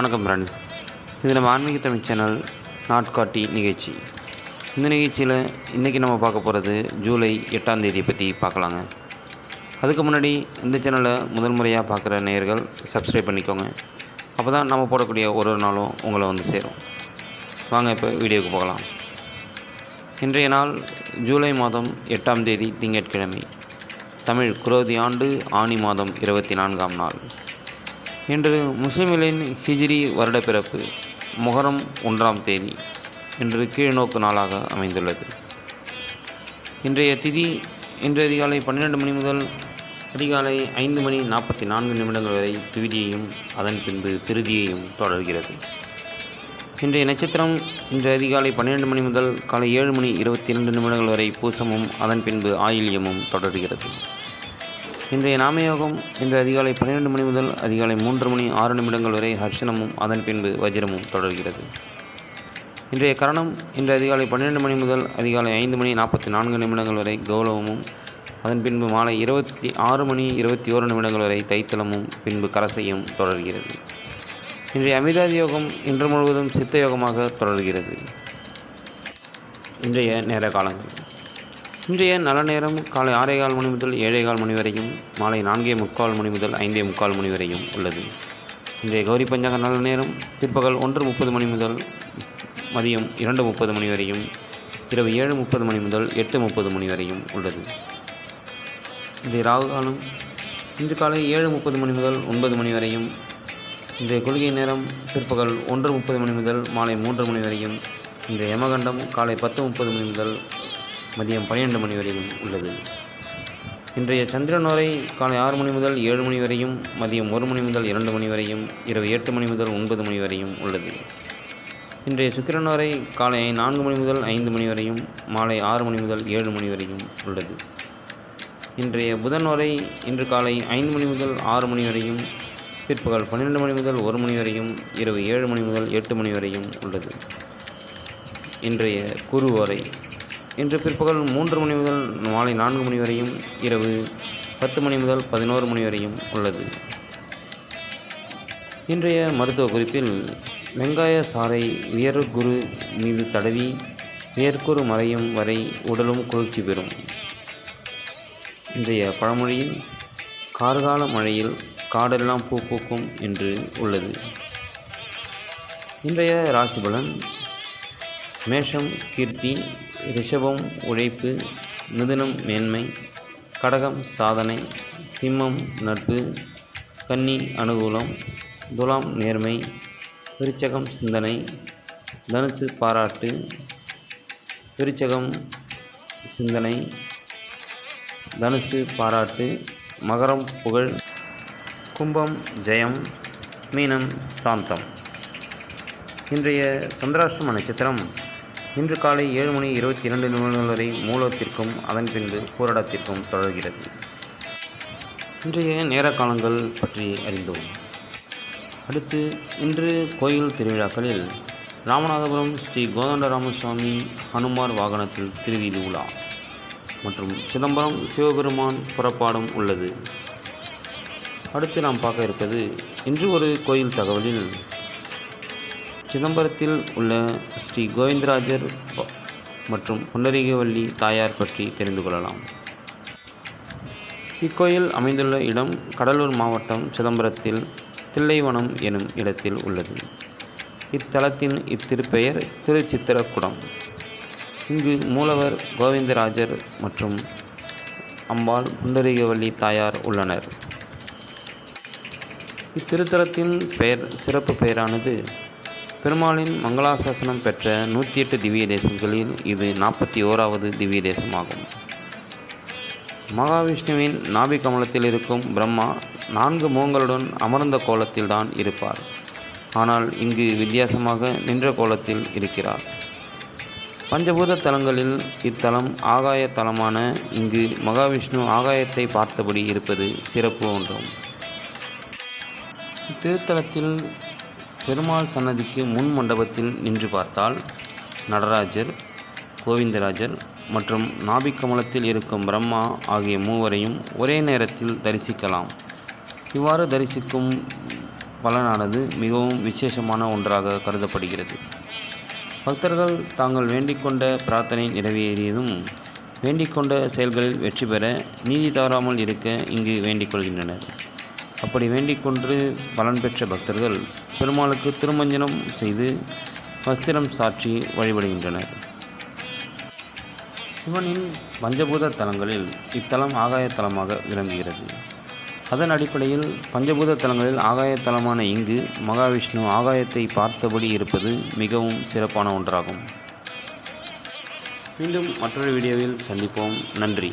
வணக்கம் ஃப்ரெண்ட்ஸ் இது நம்ம ஆன்மீக தமிழ் சேனல் நாட்காட்டி நிகழ்ச்சி. இந்த நிகழ்ச்சியில் இன்றைக்கி நம்ம பார்க்க போகிறது ஜூலை எட்டாம் தேதியை பற்றி பார்க்கலாங்க. அதுக்கு முன்னாடி இந்த சேனலை முதல் முறையாக பார்க்குற நேயர்கள் சப்ஸ்கிரைப் பண்ணிக்கோங்க. அப்போ தான் நம்ம போடக்கூடிய ஒரு ஒரு நாளும் உங்களை வந்து சேரும். வாங்க இப்போ வீடியோவுக்கு போகலாம். இன்றைய நாள் ஜூலை மாதம் எட்டாம் தேதி திங்கட்கிழமை. தமிழ் குரோதி ஆண்டு ஆனி மாதம் இருபத்தி நான்காம் நாள். இன்று முஸ்லிம்களின் ஹிஜ்ரி வருடப்பிறப்பு முகரம் ஒன்றாம் தேதி இன்று கீழ்நோக்கு நாளாக அமைந்துள்ளது. இன்றைய திதி இன்று அதிகாலை பன்னிரெண்டு மணி முதல் அதிகாலை ஐந்து மணி நாற்பத்தி நான்கு நிமிடங்கள் வரை துவிதியையும் அதன் பின்பு திருதியையும் தொடர்கிறது. இன்றைய நட்சத்திரம் இன்று அதிகாலை பன்னிரெண்டு மணி முதல் காலை ஏழு மணி இருபத்தி இரண்டு நிமிடங்கள் வரை பூசமும் அதன் பின்பு ஆயில்யமும் தொடர்கிறது. இன்றைய நாமயோகம் இன்று அதிகாலை பன்னிரெண்டு மணி முதல் அதிகாலை மூன்று மணி ஆறு நிமிடங்கள் வரை ஹர்ஷனமும் அதன் பின்பு வஜ்ரமும் தொடர்கிறது. இன்றைய கரணம் இன்று அதிகாலை பன்னிரெண்டு மணி முதல் அதிகாலை ஐந்து மணி நாற்பத்தி நான்கு நிமிடங்கள் வரை கௌரவமும் அதன் பின்பு மாலை இருபத்தி ஆறு மணி இருபத்தி ஓரு நிமிடங்கள் வரை தைத்தலமும் பின்பு கரசையும் தொடர்கிறது. இன்றைய அமிர்தாதி யோகம் இன்று முழுவதும் சித்த யோகமாக தொடர்கிறது. இன்றைய நேர காலங்கள். இன்றைய நல்ல நேரம் காலை ஆறே கால் மணி முதல் ஏழே கால் மணி வரையும் மாலை நான்கே முக்கால் மணி முதல் ஐந்தே முக்கால் மணி வரையும் உள்ளது. இன்றைய கௌரி பஞ்சாங்க நல்ல நேரம் பிற்பகல் ஒன்று முப்பது மணி முதல் மதியம் இரண்டு முப்பது மணி வரையும் இரவு ஏழு முப்பது மணி முதல் எட்டு முப்பது மணி வரையும் உள்ளது. இன்றைய ராகு காலம் இன்று காலை ஏழு முப்பது மணி முதல் ஒன்பது மணி வரையும் இன்றைய கொள்கை நேரம் பிற்பகல் ஒன்று முப்பது மணி முதல் மாலை மூன்று மணி வரையும் இன்றைய யமகண்டம் காலை பத்து முப்பது மணி முதல் மதியம் பன்னிரெண்டு மணி வரையும் உள்ளது. இன்றைய சந்திரன் வரை காலை ஆறு மணி முதல் ஏழு மணி வரையும் மதியம் ஒரு மணி முதல் இரண்டு மணி வரையும் இரவு எட்டு மணி முதல் ஒன்பது மணி வரையும் உள்ளது. இன்றைய சுக்கிரனோரை காலை நான்கு மணி முதல் ஐந்து மணி வரையும் மாலை ஆறு மணி முதல் ஏழு மணி வரையும் உள்ளது. இன்றைய புதன் இன்று காலை ஐந்து மணி முதல் ஆறு மணி வரையும் பிற்பகல் பன்னிரெண்டு மணி முதல் ஒரு மணி வரையும் இரவு ஏழு மணி முதல் எட்டு மணி வரையும் உள்ளது. இன்றைய குருவரை இன்று பிற்பகல் மூன்று மணி முதல் மாலை நான்கு மணி வரையும் இரவு பத்து மணி முதல் பதினோரு மணி வரையும் உள்ளது. இன்றைய மருத்துவ குறிப்பில் வெங்காய சாறை உயர்குரு மீது தடவி வியர்க்குரு மறையும் வரை உடலும் குளிர்ச்சி பெறும். இன்றைய பழமொழியில் கார்கால மழையில் காடெல்லாம் பூ பூக்கும் என்று உள்ளது. இன்றைய ராசிபலன் மேஷம் கீர்த்தி ரிஷபம் உழைப்பு மிதுனம் மேன்மை கடகம் சாதனை சிம்மம் நட்பு கன்னி அனுகூலம் துலாம் நேர்மை விருச்சகம் சிந்தனை தனுசு பாராட்டு விருச்சகம் சிந்தனை தனுசு பாராட்டு மகரம் புகழ் கும்பம் ஜெயம் மீனம் சாந்தம். இன்றைய சந்திராஷ்டம நட்சத்திரம் இன்று காலை ஏழு மணி இருபத்தி இரண்டு நிமிடங்கள் வரை மூலத்திற்கும் அதன் பின்பு போராட்டத்திற்கும் தொடர்கிறது. இன்றைய நேர காலங்கள் பற்றி அறிந்தோம். அடுத்து இன்று கோயில் திருவிழாக்களில் ராமநாதபுரம் ஸ்ரீ கோதண்டராமசுவாமி ஹனுமார் வாகனத்தில் திருவீதி உலா மற்றும் சிதம்பரம் சிவபெருமான் புறப்பாடும் உள்ளது. அடுத்து நாம் பார்க்க இருப்பது இன்று ஒரு கோயில் தகவலில் சிதம்பரத்தில் உள்ள ஸ்ரீ கோவிந்தராஜர் மற்றும் புண்டரீகவல்லி தாயார் பற்றி தெரிந்து கொள்ளலாம். இக்கோயில் அமைந்துள்ள இடம் கடலூர் மாவட்டம் சிதம்பரத்தில் தில்லைவனம் எனும் இடத்தில் உள்ளது. இத்தலத்தின் இத்திருப்பெயர் திருச்சித்திரக்குடம். இங்கு மூலவர் கோவிந்தராஜர் மற்றும் அம்பாள் புண்டரீகவல்லி தாயார் உள்ளனர். இத்திருத்தலத்தின் பெயர் சிறப்பு பெயரானது பெருமாளின் மங்களாசாசனம் பெற்ற நூற்றி எட்டு திவ்ய தேசங்களில் இது நாற்பத்தி ஓராவது திவ்ய தேசமாகும். மகாவிஷ்ணுவின் நாபி கமலத்தில் இருக்கும் பிரம்மா நான்கு முகங்களுடன் அமர்ந்த கோலத்தில்தான் இருப்பார். ஆனால் இங்கு வித்தியாசமாக நின்ற கோலத்தில் இருக்கிறார். பஞ்சபூத தலங்களில் இத்தலம் ஆகாய தலமான இங்கு மகாவிஷ்ணு ஆகாயத்தை பார்த்தபடி இருப்பது சிறப்பு ஒன்றும். இத்திருத்தலத்தில் பெருமாள் சன்னதிக்கு முன் மண்டபத்தில் நின்று பார்த்தால் நடராஜர் கோவிந்தராஜர் மற்றும் நாபிக்கமலத்தில் இருக்கும் பிரம்மா ஆகிய மூவரையும் ஒரே நேரத்தில் தரிசிக்கலாம். இவ்வாறு தரிசிக்கும் பலனானது மிகவும் விசேஷமான ஒன்றாக கருதப்படுகிறது. பக்தர்கள் தாங்கள் வேண்டிக்கொண்ட பிரார்த்தனை நிறைவேறியதும் வேண்டிக்கொண்ட செயல்களில் வெற்றி பெற நீதி தவறாமல் இருக்க இங்கு வேண்டிக் கொள்கின்றனர். அப்படி வேண்டிக்கொண்டு பலன் பெற்ற பக்தர்கள் பெருமாளுக்கு திருமஞ்சனம் செய்து வஸ்திரம் சாற்றி வழிபடுகின்றனர். சிவனின் பஞ்சபூத தலங்களில் இத்தலம் ஆகாய தலமாக விளங்குகிறது. அதன் அடிப்படையில் பஞ்சபூத தலங்களில் ஆகாய தலமான இங்கு மகாவிஷ்ணு ஆகாயத்தை பார்த்தபடி இருப்பது மிகவும் சிறப்பான ஒன்றாகும். மீண்டும் மற்றொரு வீடியோவில் சந்திப்போம். நன்றி.